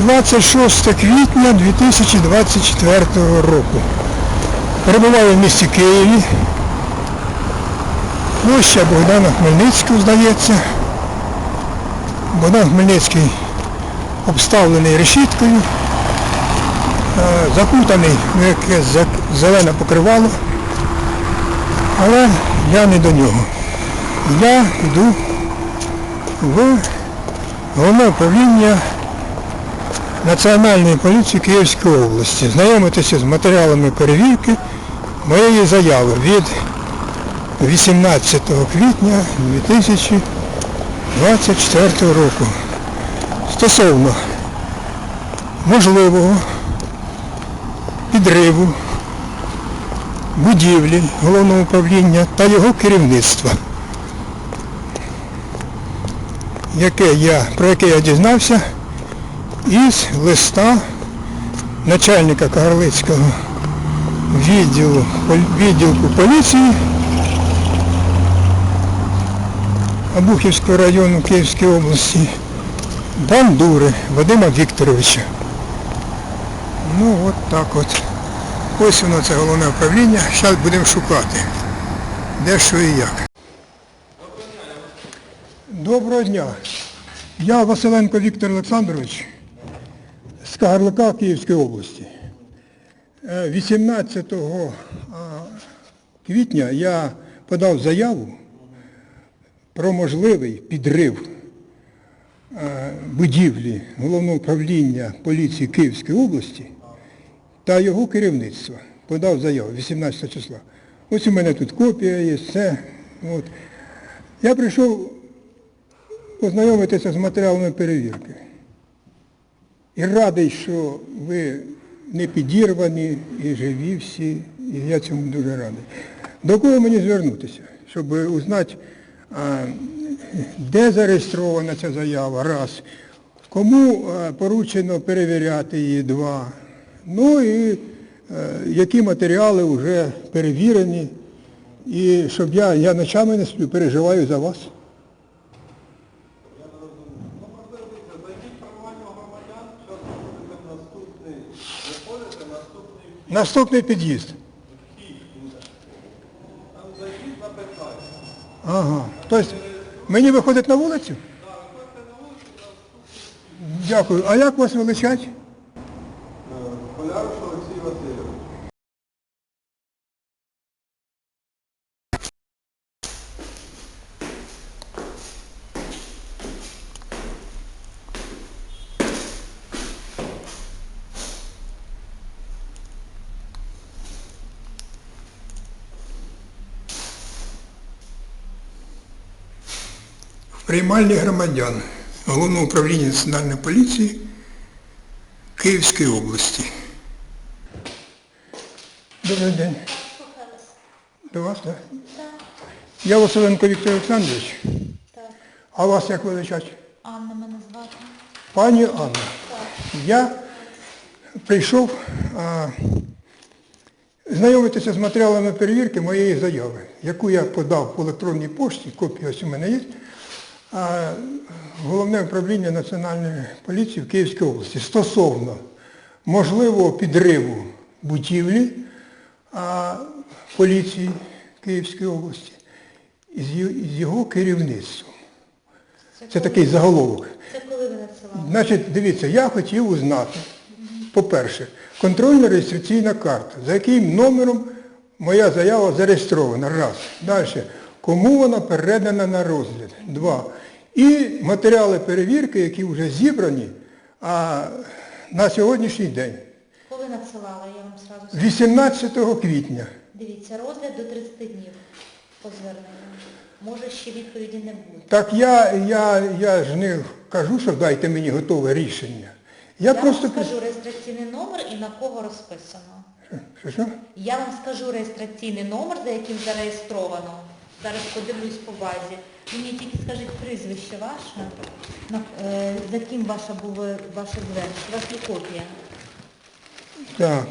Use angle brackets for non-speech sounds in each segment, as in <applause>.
26 квітня 2024 року. Перебуваю в місті Києві. Площа Богдана Хмельницького, здається. Богдан Хмельницький обставлений решіткою, е, закутаний в якесь зелене покривало. Але я не до нього. Я йду в головне управління Національної поліції Київської області. Знайомитися з матеріалами перевірки моєї заяви від 18 квітня 2024 року стосовно можливого підриву будівлі головного управління та його керівництва, яке я, про яке я дізнався із листа начальника Кагарлицького відділу, відділку поліції Обухівського району Київської області Бандури Вадима Вікторовича. Ну от так от. Ось воно це головне управління. Зараз будемо шукати. Де що і як. Доброго дня. Я Василенко Віктор Олександрович з Кагарлика Київської області. Е, 18 квітня я подав заяву про можливий підрив е, будівлі головного управління поліції Київської області та його керівництва. Подав заяву 18 числа. Ось у мене тут копія є, все. От. Я прийшов познайомитися з матеріалами перевірки. І радий, що ви не підірвані і живі всі, і я цьому дуже радий. До кого мені звернутися, щоб узнати, де зареєстрована ця заява, раз, кому поручено перевіряти її, два, ну і е, які матеріали вже перевірені, і щоб я, я ночами не сплю, переживаю за вас. Наступний під'їзд. Ага. Тобто мені виходить на вулицю? Дякую. А як вас величать? Поляруш Олексій Васильович. Приймальні громадян Головного управління Національної поліції Київської області. Добрий день. До вас, так? Я Василенко Віктор Олександрович. Так, А вас як величать? Анна мене звати. Пані Анна, я прийшов а, знайомитися з матеріалами перевірки моєї заяви, яку я подав по електронній пошті, копія ось у мене є, а, Головне управління Національної поліції в Київській області стосовно можливого підриву будівлі поліції Київської області із його керівництвом. Це такий заголовок. Це коли ви надсилали? Значить, дивіться, я хотів узнати, по-перше, контрольно-реєстраційна карта, за яким номером моя заява зареєстрована. Раз. Далі. Кому вона передана на розгляд? Два. І матеріали перевірки, які вже зібрані а, на сьогоднішній день. Коли надсилала, я вам сразу скажу. 18 квітня. Дивіться, розгляд до 30 днів по зверненню. Може ще відповіді не буде. Так я, я, я ж не кажу, що дайте мені готове рішення. Я, Я просто... вам скажу реєстраційний номер і на кого розписано. Що, що? Я вам скажу реєстраційний номер, за яким зареєстровано. Зараз подивлюсь по базі. Мені тільки скажіть прізвище ваше, на, е, за ким ваше було ваше звернення. Є копія. Так.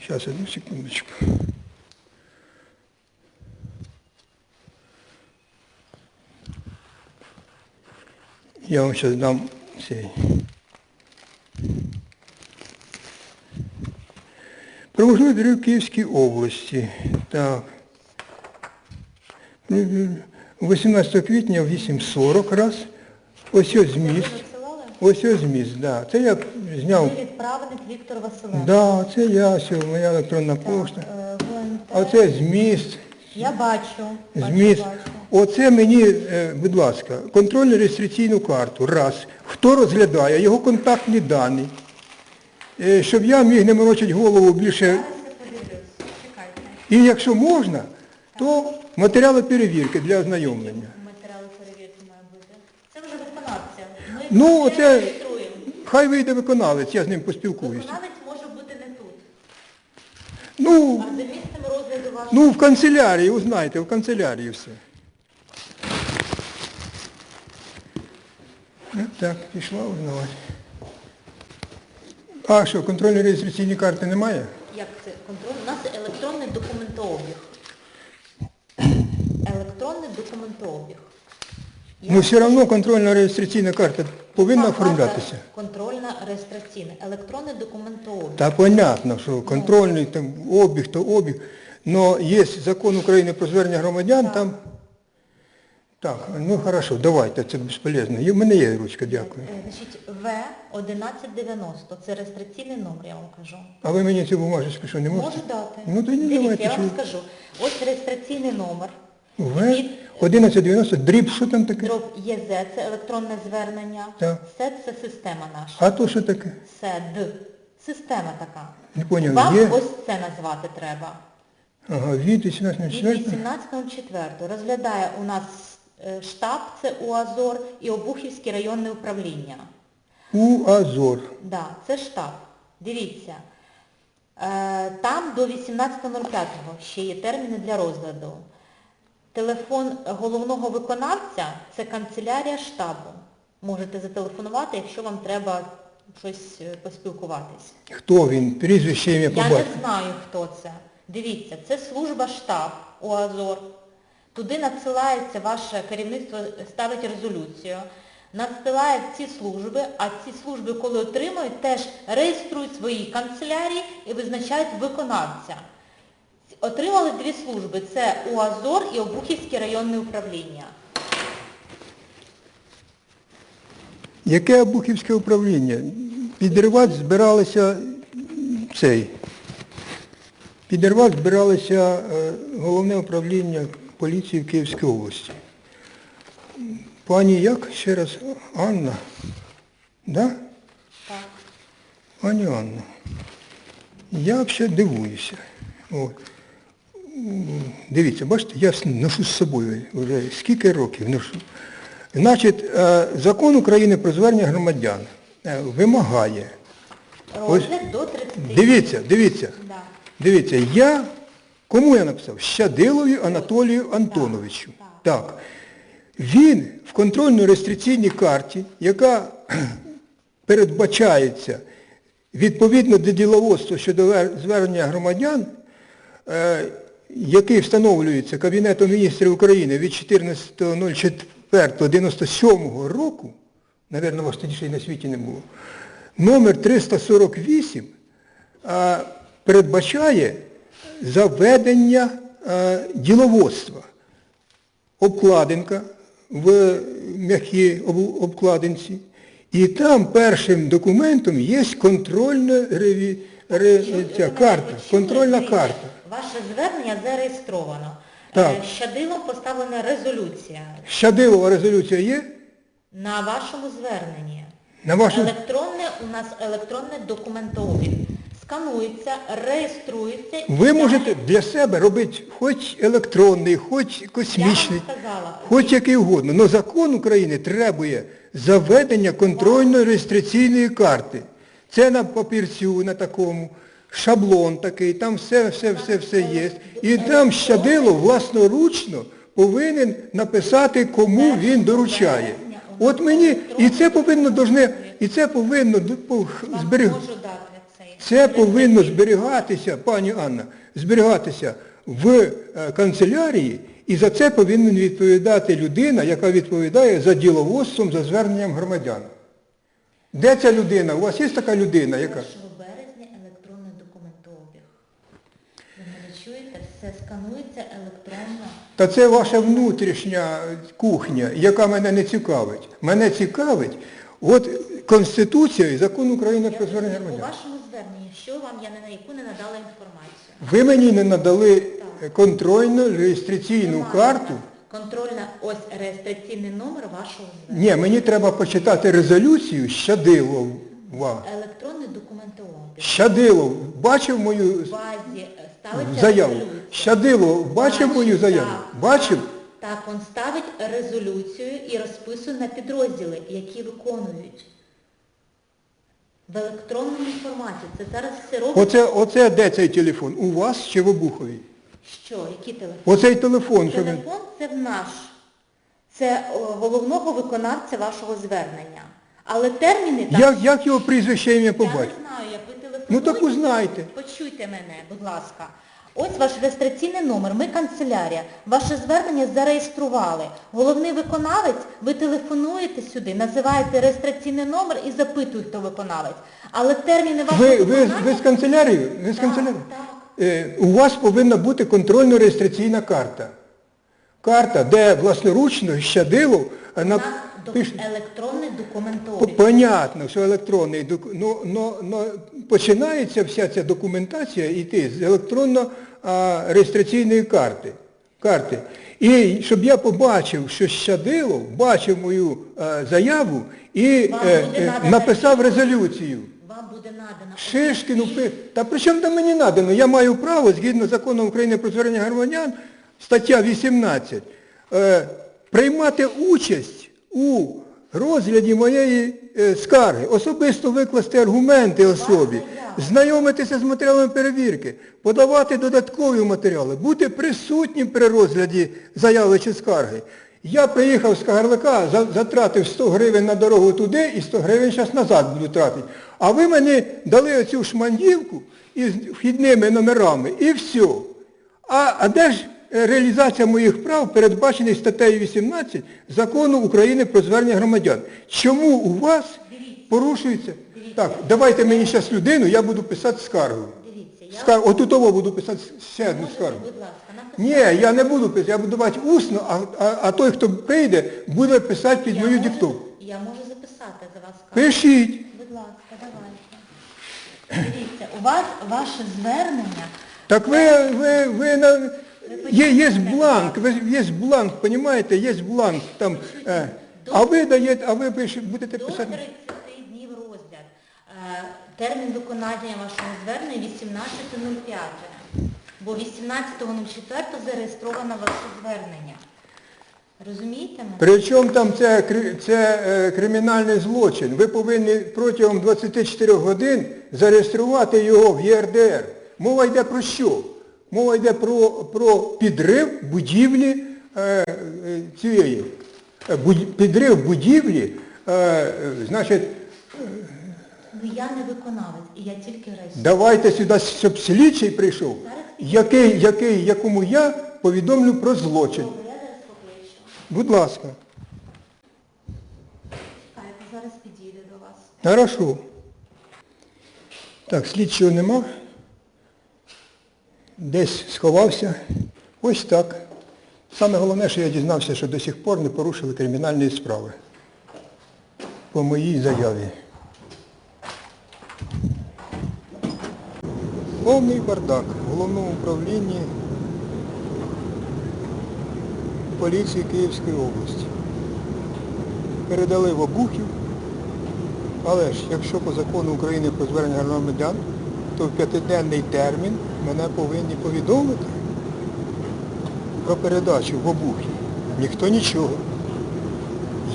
Сейчас, одну секундочку. Я вам сейчас дам цей. Про можливі доріг в Київській області. Так. 18 квітня в 8.40 раз. Ось ось зміст. Ось ось зміст, да. Це я зняв. Ви відправник Віктор Василенко. Да, це я, моя електронна пошта. Е, А це зміст. Я бачу. Зміст. Оце мені, е, будь ласка, контрольну реєстраційну карту. Раз. Хто розглядає, його контактні дані. Е, Щоб я міг не морочити голову більше. І якщо можна, то матеріали перевірки для ознайомлення. Матеріали перевірки має бути. Це вже виконавця. Ми Ну, це оце- реєструємо. Хай вийде виконавець, я з ним поспілкуюся. Виконавець може бути не тут. Ну, А за місцем розгляду вашого... ну в канцелярії, ви знаєте, в канцелярії все. Е, Так, пішла узнавати. А що, контрольної реєстраційної карти немає? Як це? Контроль? У нас електронний документообіг. Електронний документообіг. Ну все одно контрольна реєстраційна карта повинна Так, оформлятися. Контрольна реєстраційна. Електронний документообіг. Та понятно, що контрольний там, обіг, то обіг. Но є закон України про звернення громадян, там. Так, ну хорошо, давайте, це безполезно. У мене є ручка, дякую. Е, Значить, В1190, це реєстраційний номер, я вам кажу. А ви мені цю бумажечку що не можете? Можу дати. Ну тоді Дивіться, давайте. я вам що- скажу. Ось реєстраційний номер. В Від 1190, дріб, що там таке? дроб ЄЗ, це електронне звернення. Так. СЕД це система наша. А то що таке? СЕД. Система така. Не поняв, Вам є? ось це назвати треба. Ага, від 18 Від 18.04 розглядає у нас е, штаб, це УАЗОР, і Обухівське районне управління. У Азор. Да, це штаб. Дивіться. Е, Там до 18.05 ще є терміни для розгляду. Телефон головного виконавця це канцелярія штабу. Можете зателефонувати, якщо вам треба щось е, поспілкуватись. Хто він? Прізвище ім'я Я не знаю, хто це. Дивіться, це служба штаб УАЗОР. Туди надсилається ваше керівництво, ставить резолюцію, надсилає ці служби, а ці служби, коли отримують, теж реєструють свої канцелярії і визначають виконавця. Отримали дві служби, це УАЗОР і Обухівське районне управління. Яке Обухівське управління? Підривати збиралися цей. Підірвати збиралося е, головне управління поліції в Київській області. Пані як? Ще раз, Анна? Да? Так. Пані Анна, я взагалі дивуюся. От. Дивіться, бачите, я ношу з собою вже скільки років ношу. Значить, е, закон України про звернення громадян е, вимагає. 30 Дивіться, дивіться, дивіться, я, кому я написав? Щадилові Анатолію Антоновичу. Так. Він в контрольно-реєстраційній карті, яка <clears throat> передбачається відповідно до діловодства щодо звернення громадян, е, який встановлюється Кабінетом міністрів України від 14.04.97 року, напевно, вас тоді ще й на світі не було, номер 348 е, передбачає заведення діловодства обкладинка в м'якій обкладинці. І там першим документом є контрольна карта, контрольна карта. Ваше звернення зареєстровано. Так. Е, Щадилом поставлена резолюція Щадилова резолюція є? на вашому зверненні. На вашому... Електронне у нас електронний документообіг. Сканується, реєструється. і Ви далі- можете для себе робити хоч електронний, хоч космічний, Я вам сказала. хоч який угодно. Але закон України требує заведення контрольної реєстраційної карти. Це на папірцю, на такому, шаблон такий, там все, все, все, все є. І там щадило власноручно повинен написати, кому він доручає. От мені, і це повинно должне, і це повинно д- по- Вам зберіг. можу дати цей. Це повинно зберігатися, пані Анна, зберігатися в е, канцелярії, і за це повинна відповідати людина, яка відповідає за діловодством, за зверненням громадян. Де ця людина? У вас є така людина, 1 яка? березня електронний документообіг. Ви мене чуєте? Все сканується електронно. Та це ваша внутрішня кухня, яка мене не цікавить. Мене цікавить, от Конституція і закон України про звернення громадян. У вашому зверненні, що вам я на яку не надала інформацію? Ви мені не надали контрольну реєстраційну Немає карту. Контрольна ось реєстраційний номер вашого звернення. Ні, мені треба почитати резолюцію Щадилова. Електронний документообіг. Щадилов бачив мою В базі ставиться заяву. резолюція. Щадилов бачив мою заяву? так, Бачив? Так, він ставить резолюцію і розписує на підрозділи, які виконують. В електронному форматі. Це зараз все робить. Оце, оце де цей телефон? У вас чи в Обуховій? Що? Який телефон? Оцей телефон, що він. Телефон це в наш. Це о, головного виконавця вашого звернення. Але терміни там... Як, як його прізвище ім'я по Ну так узнайте. Почуйте мене, будь ласка. Ось ваш реєстраційний номер, ми канцелярія. Ваше звернення зареєстрували. Головний виконавець, ви телефонуєте сюди, називаєте реєстраційний номер і запитуєте, виконавець. Але терміни вашого Ви, ви, виконання... ви з канцелярією? Ви з Так, канцелярією? так. Е, у вас повинна бути контрольно-реєстраційна карта. Карта, де власноручно Щадилов У на... нас док- пише- електронний документообіг. Понятно, що електронний, док- но, но, но починається вся ця документація йти з електронно-реєстраційної карти. карти. І щоб я побачив, що Щадилов бачив мою е, заяву і Вам е, буде е, надана написав резолюцію. Вам буде пи- та при чому там мені надано? Я маю право, згідно закону України про звернення громадян, стаття 18, е, приймати участь у розгляді моєї скарги, особисто викласти аргументи особі, знайомитися з матеріалами перевірки, подавати додаткові матеріали, бути присутнім при розгляді заяви чи скарги. Я приїхав з Кагарлика, затратив 100 гривень на дорогу туди і 100 гривень зараз назад буду тратити. А ви мені дали оцю шмандівку із вхідними номерами і все. А, а де ж е, реалізація моїх прав, передбачений статтею 18 Закону України про звернення громадян? Чому у вас порушується? Так, давайте мені зараз людину, я буду писати скаргу. Дивіться, я... Скар... Отут того буду писати ще одну скаргу. Будь ласка, написати. Ні, я не буду писати, я буду давати усно, а, а, а той, хто прийде, буде писати під Я мою можу- диктовку. Я можу записати за вас скаргу. Пишіть. Будь ласка, давайте. Дивіться, у вас ваше звернення. Так ви, ви, ви на... Є, є бланк, є бланк, розумієте, є бланк там. Е, а ви даєте, а ви пиш, будете До писати. 30 днів розгляд. Е, Термін виконання вашого звернення 18.05. Бо 18.04 зареєстровано ваше звернення. Розумієте мене? Причому там це, кри- це е, кримінальний злочин. Ви повинні протягом 24 годин зареєструвати його в ЄРДР. Мова йде про що? Мова йде про, про підрив будівлі е, е, цієї. Е, буд- підрив будівлі, е, значить, Ну я не виконавець, і я тільки реєструю. давайте сюди, щоб слідчий прийшов, який, який, якому я повідомлю про злочин. Я зараз покличу. Будь ласка. Чекайте, зараз підійде до вас. Хорошо. Так, слідчого нема. Десь сховався. Ось так. Саме головне, що я дізнався, що до сих пор не порушили кримінальні справи по моїй заяві. Повний бардак в головному управлінні поліції Київської області. Передали в обухів. Але ж, якщо по закону України про звернення громадян, то в п'ятиденний термін мене повинні повідомити про передачу в обухі. Ніхто нічого.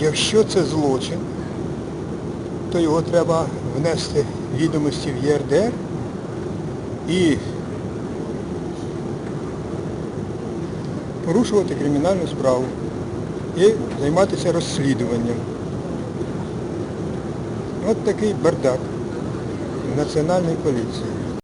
Якщо це злочин, то його треба внести відомості в ЄРДР і порушувати кримінальну справу і займатися розслідуванням. От такий бардак в Національній поліції.